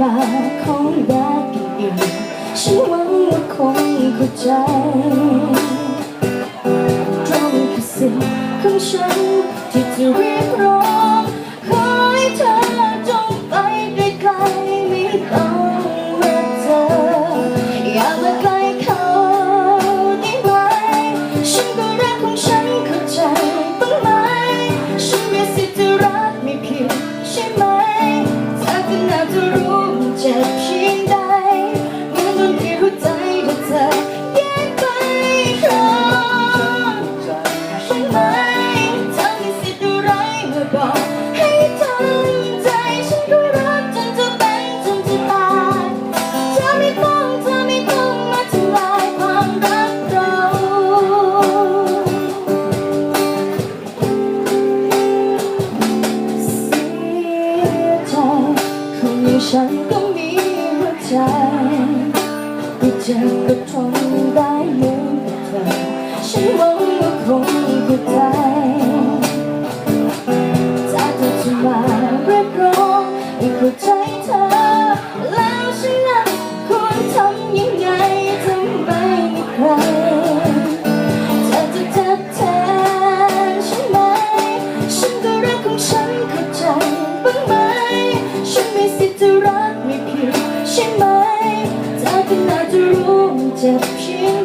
มาคงได้กี่ฉันหวังว่าคงเข้าใจตรงกับสิ่งของฉันที่จะ ที่ฉันก็มีหัวใจที่เจ็บก็ทนได้เหมือนเธอฉันหวังว่าคงเข้าใจ 就是。